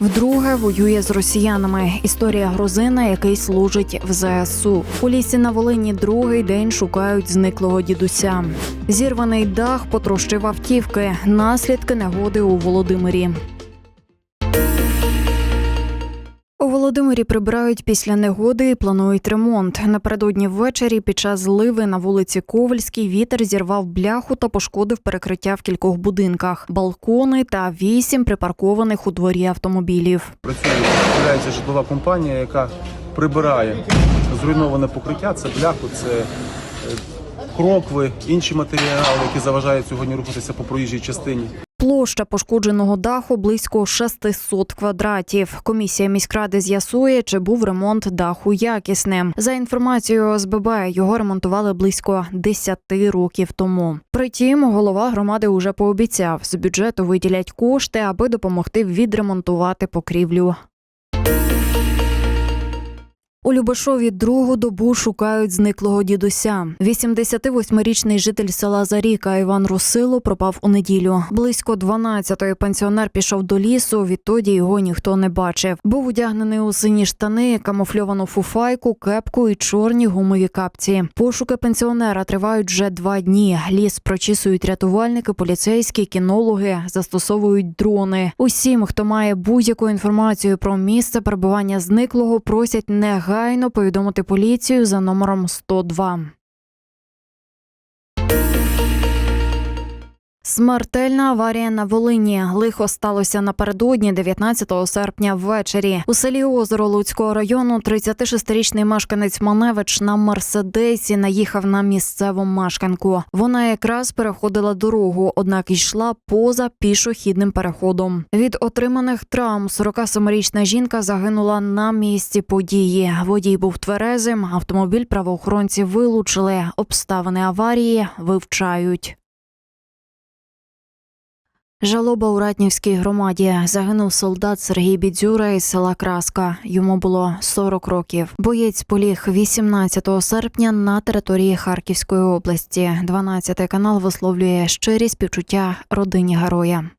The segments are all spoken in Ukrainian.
Вдруге воює з росіянами. Історія грузина, який служить в ЗСУ. У лісі на Волині другий день шукають зниклого дідуся. Зірваний дах потрощив автівки. Наслідки негоди у Володимирі. Володимирі прибирають після негоди і планують ремонт. Напередодні ввечері під час зливи на вулиці Ковальській вітер зірвав бляху та пошкодив перекриття в кількох будинках, балкони та вісім припаркованих у дворі автомобілів. Працює житлова компанія, яка прибирає зруйноване покриття. Це бляху, це е, крокви, інші матеріали, які заважають сьогодні рухатися по проїжджій частині. Площа пошкодженого даху близько 600 квадратів. Комісія міськради з'ясує, чи був ремонт даху якісним. За інформацією ОСББ, його ремонтували близько 10 років тому. Притім, голова громади уже пообіцяв, з бюджету виділять кошти, аби допомогти відремонтувати покрівлю. У Любашові другу добу шукають зниклого дідуся. 88-річний житель села Заріка Іван Русило пропав у неділю. Близько 12-ї пенсіонер пішов до лісу. Відтоді його ніхто не бачив. Був одягнений у сині штани, камуфльовану фуфайку, кепку і чорні гумові капці. Пошуки пенсіонера тривають вже два дні. Ліс прочісують рятувальники, поліцейські, кінологи, застосовують дрони. Усім, хто має будь-яку інформацію про місце перебування зниклого, просять негайно повідомити поліцію за номером 102. Смертельна аварія на Волині. Лихо сталося напередодні 19 серпня ввечері. У селі Озеро Луцького району 36-річний мешканець Маневич на Мерседесі наїхав на місцеву мешканку. Вона якраз переходила дорогу, однак йшла поза пішохідним переходом. Від отриманих травм 47-річна жінка загинула на місці події. Водій був тверезим. Автомобіль правоохоронці вилучили. Обставини аварії вивчають. Жалоба у Ратнівській громаді загинув солдат Сергій Бідзюра із села Краска. Йому було 40 років. Боєць поліг 18 серпня на території Харківської області. 12 канал висловлює щирі співчуття родині героя.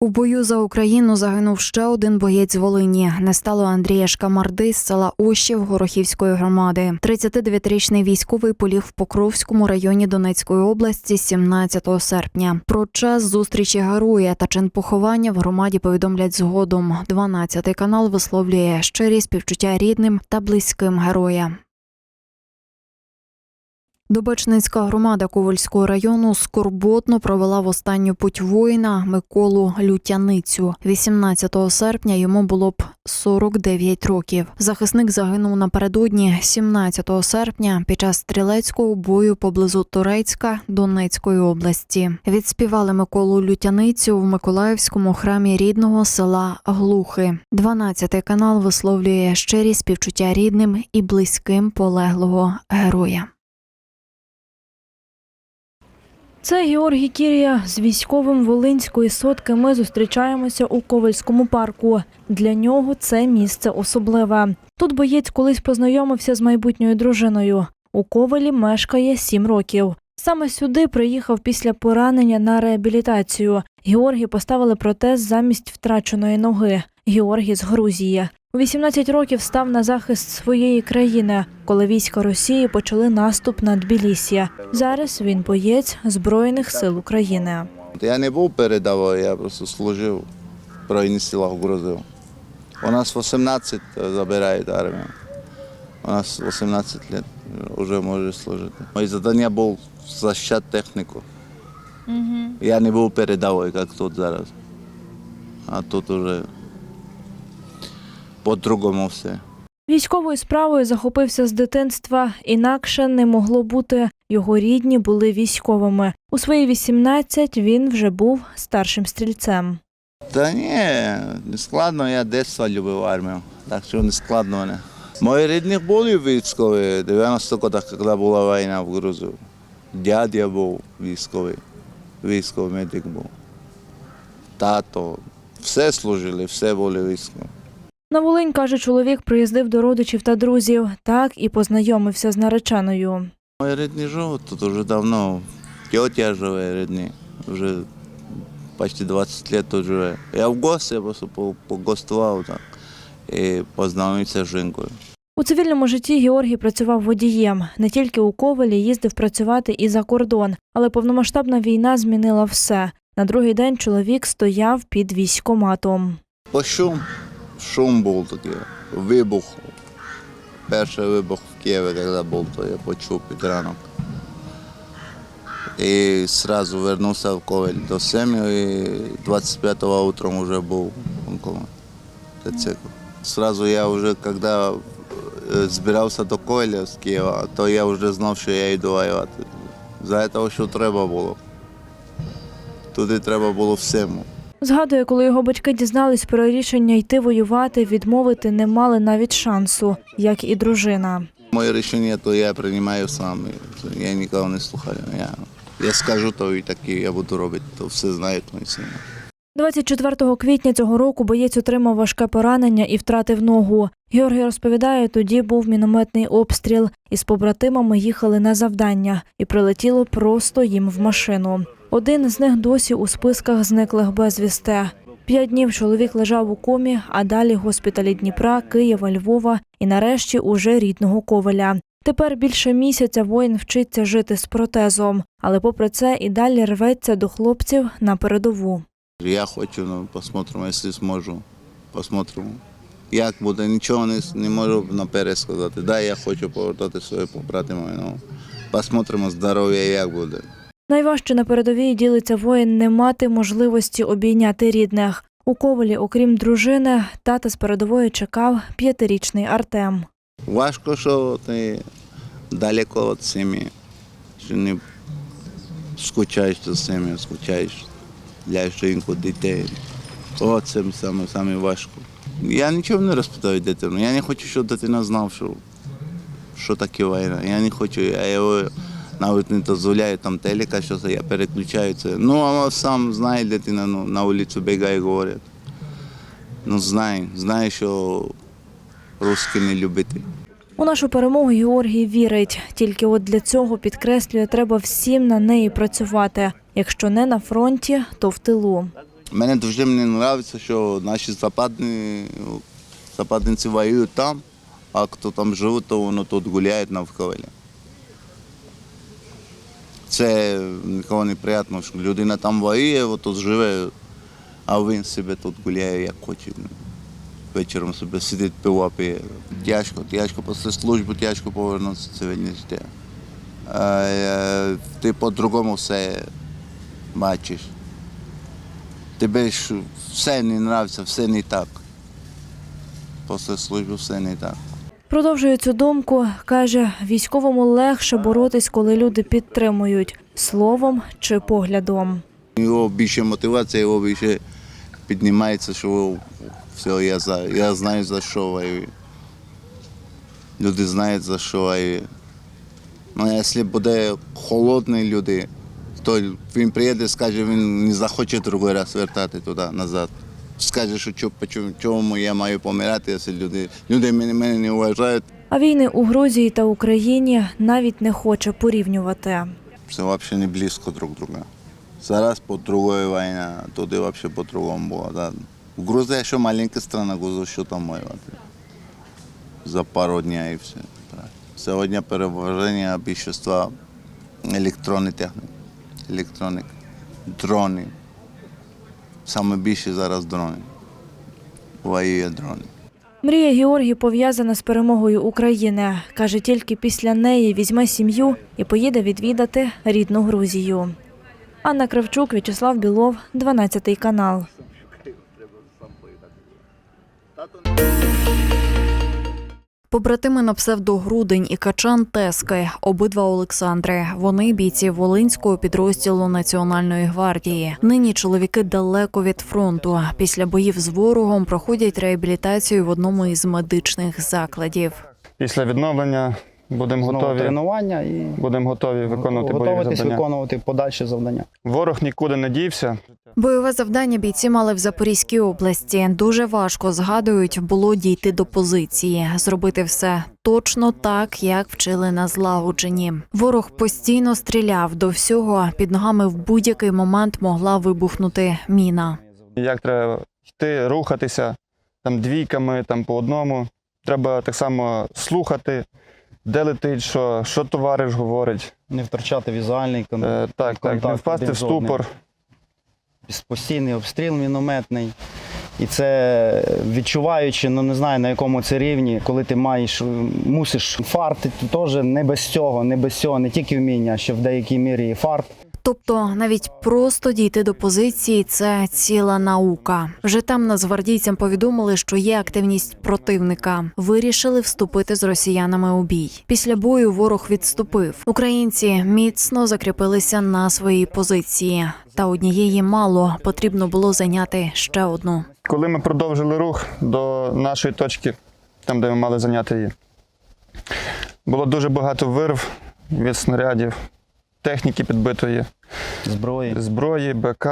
У бою за Україну загинув ще один боєць Волині. Не стало Андрія Шкамарди з села Ощів Горохівської громади. 39-річний військовий поліг в Покровському районі Донецької області 17 серпня. Про час зустрічі героя та чин поховання в громаді повідомлять згодом. 12 канал висловлює щирі співчуття рідним та близьким героя. Добачницька громада Ковальського району скорботно провела в останню путь воїна Миколу Лютяницю. 18 серпня йому було б 49 років. Захисник загинув напередодні 17 серпня під час стрілецького бою поблизу Торецька Донецької області. Відспівали Миколу Лютяницю в Миколаївському храмі рідного села Глухи. 12 канал висловлює щирі співчуття рідним і близьким полеглого героя. Це Георгій Кірія з військовим Волинської сотки. Ми зустрічаємося у Ковальському парку. Для нього це місце особливе. Тут боєць колись познайомився з майбутньою дружиною. У Ковалі мешкає сім років. Саме сюди приїхав після поранення на реабілітацію. Георгій поставили протез замість втраченої ноги. Георгій з Грузії. У 18 років став на захист своєї країни, коли війська Росії почали наступ на Тбілісі. Зараз він боєць Збройних сил України. Я не був передовий, я просто служив в Збройних силах грузив. У нас 18 забирають армію. У нас 18 років вже може служити. Моє завдання був захищати техніку. Я не був передовий, як тут зараз. А тут вже по-другому все. Військовою справою захопився з дитинства. Інакше не могло бути. Його рідні були військовими. У свої 18 він вже був старшим стрільцем. Та ні, не складно, я дитинства любив армію, так що не складно мене. Мої рідні були військові, 90 років, коли була війна в Грузії. Дядя був військовий, військовий медик був. Тато, все служили, все були військові. На Волинь, каже чоловік, приїздив до родичів та друзів. Так і познайомився з нареченою. Мої рідні живуть тут вже давно. Тьотя живе рідні, вже почти 20 лет тут живе. Я в гості, я просто погостував так. І познайомився з жінкою. У цивільному житті Георгій працював водієм. Не тільки у Ковелі їздив працювати і за кордон, але повномасштабна війна змінила все. На другий день чоловік стояв під військоматом. По шум був такий, вибух. Перший вибух в Києві, коли був, то я почув під ранок. І одразу вернувся в Ковель до сім'ї, і 25-го утром вже був в Онкома. Сразу я вже, коли е, збирався до Ковеля з Києва, то я вже знав, що я йду воювати. За того, що треба було. Туди треба було всему. Згадує, коли його батьки дізнались про рішення йти воювати, відмовити не мали навіть шансу, як і дружина. Моє рішення, то я приймаю сам. Я нікого не слухаю. Я, я скажу, то і так і я буду робити, то все знають мої сини. 24 квітня цього року боєць отримав важке поранення і втратив ногу. Георгій розповідає, тоді був мінометний обстріл. Із побратимами їхали на завдання і прилетіло просто їм в машину. Один з них досі у списках зниклих безвісте. П'ять днів чоловік лежав у комі, а далі госпіталі Дніпра, Києва, Львова і нарешті уже рідного Ковеля. Тепер більше місяця воїн вчиться жити з протезом, але попри це і далі рветься до хлопців на передову. Я хочу, ну, посмотримо, якщо зможу. Посмотримо. Як буде, нічого не, не можу наперед сказати. Да, я хочу повертати своє побратимами, ну, посмотримо здоров'я, як буде. Найважче на передовій ділиться воїн не мати можливості обійняти рідних. У Ковалі, окрім дружини, тата з передової чекав п'ятирічний Артем. Важко, що ти далеко від сім'ї, що не скучаєш за сім'ю, скучаєш для жінку, дітей. О, це саме, саме важко. Я нічого не розпитаю дитину. Я не хочу, щоб дитина знав, що, що таке війна. Я не хочу, я його навіть не дозволяю там телека, що це, я переключаю це. Ну, а сам знає дитина, ну, на вулицю бігає говорить. Ну, знає, знає, що русські не любити. У нашу перемогу Георгій вірить. Тільки от для цього підкреслює, треба всім на неї працювати. Якщо не на фронті, то в тилу. Мене дуже мені подобається, що наші западні, западниці воюють там, а хто там живе, то воно тут гуляє навколо. Це нікого не приємно, що людина там воює, от тут живе, а він себе тут гуляє, як хоче. Вечором собі сидить, пиво п'є. Тяжко, тяжко, після служби тяжко повернутися в цивільне життя. Ти по-другому все бачиш тебе ж все не нравиться, все не так. Після служби все не так. Продовжує цю думку. каже, військовому легше боротись, коли люди підтримують словом чи поглядом. Його більше мотивація, його більше піднімається, що все, я, за, я знаю за що воюю. Люди знають за що воюю. Ну, якщо буде холодні люди, то він приїде і скаже, він не захоче другий раз вертати туди назад. Скаже, що по чому- я маю помирати, якщо люди, люди мене, мене не вважають. А війни у Грузії та Україні навіть не хоче порівнювати. Це взагалі не близько друг друга. Зараз по другої війна, туди взагалі по-другому було. Да. В Грузії ще маленька страна, Грузія, що там воювати? За пару днів і все. Сьогодні переваження більшості електронної техніки. Електроник, дрони. Саме більше зараз дрони. Воює дрони. Мрія Георгій пов'язана з перемогою України. Каже, тільки після неї візьме сім'ю і поїде відвідати рідну Грузію. Анна Кравчук, В'ячеслав Білов, 12 канал. Побратими на псевдогрудень і Качан Тески, обидва Олександри. Вони бійці Волинського підрозділу Національної гвардії. Нині чоловіки далеко від фронту. Після боїв з ворогом проходять реабілітацію в одному із медичних закладів. Після відновлення Будемо готові, тренування і будемо готові виконувати бойові завдання. виконувати подальші завдання. Ворог нікуди не дівся. Бойове завдання бійці мали в Запорізькій області. Дуже важко згадують, було дійти до позиції, зробити все точно так, як вчили на злагодженні. Ворог постійно стріляв до всього. Під ногами в будь-який момент могла вибухнути міна. Як треба йти, рухатися там двійками, там по одному. Треба так само слухати, де летить, що, що товариш говорить. Не втрачати візуальний кон- Е, так, так, не впасти в ступор. Постійний обстріл мінометний. І це відчуваючи, ну не знаю на якому це рівні, коли ти маєш, мусиш фарти, то теж не без цього, не без цього, не тільки вміння, а ще в деякій мірі і фарт. Тобто навіть просто дійти до позиції це ціла наука. Вже там нацгвардійцям повідомили, що є активність противника. Вирішили вступити з росіянами у бій. Після бою ворог відступив. Українці міцно закріпилися на своїй позиції. Та однієї мало потрібно було зайняти ще одну. Коли ми продовжили рух до нашої точки, там, де ми мали зайняти її, було дуже багато вирв від снарядів, техніки підбитої, Зброї, зброї, БК,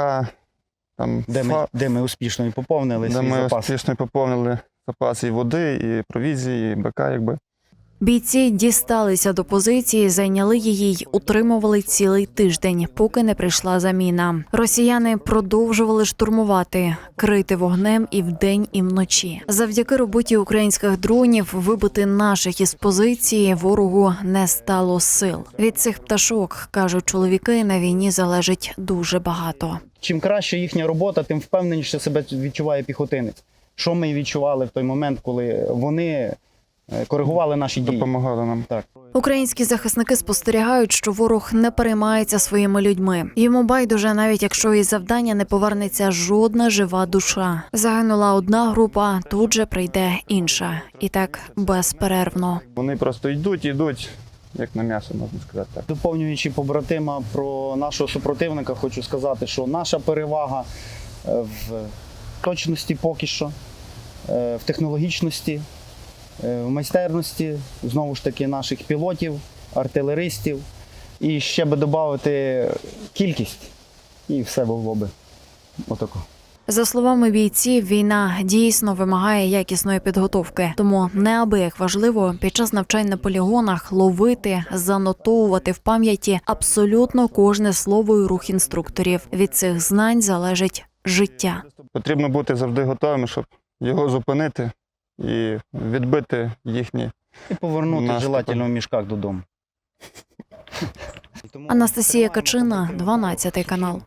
там, де ми, де ми успішно і поповнили де свій ми запас. успішно поповнили запаси і води, і провізії, і БК, якби. Бійці дісталися до позиції, зайняли її й утримували цілий тиждень, поки не прийшла заміна. Росіяни продовжували штурмувати, крити вогнем і вдень, і вночі. Завдяки роботі українських дронів вибити наших із позиції ворогу не стало сил. Від цих пташок кажуть чоловіки на війні залежить дуже багато. Чим краще їхня робота, тим впевненіше себе відчуває піхотинець. Що ми відчували в той момент, коли вони коригували наші дії. Допомагали нам. Так. Українські захисники спостерігають, що ворог не переймається своїми людьми. Йому байдуже, навіть якщо із завдання не повернеться жодна жива душа. Загинула одна група, тут же прийде інша, і так безперервно. Вони просто йдуть, йдуть, як на м'ясо, можна сказати так. Доповнюючи побратима про нашого супротивника, хочу сказати, що наша перевага е, в точності поки що, е, в технологічності, е, в майстерності, знову ж таки, наших пілотів, артилеристів. І ще би додати кількість, і все було би отако. За словами бійців, війна дійсно вимагає якісної підготовки, тому неабияк важливо під час навчань на полігонах ловити, занотовувати в пам'яті абсолютно кожне слово і рух інструкторів. Від цих знань залежить життя. Потрібно бути завжди готовим, щоб його зупинити і відбити їхні. І повернути Наступи. желательно в мішках додому. Анастасія Качина, 12 канал.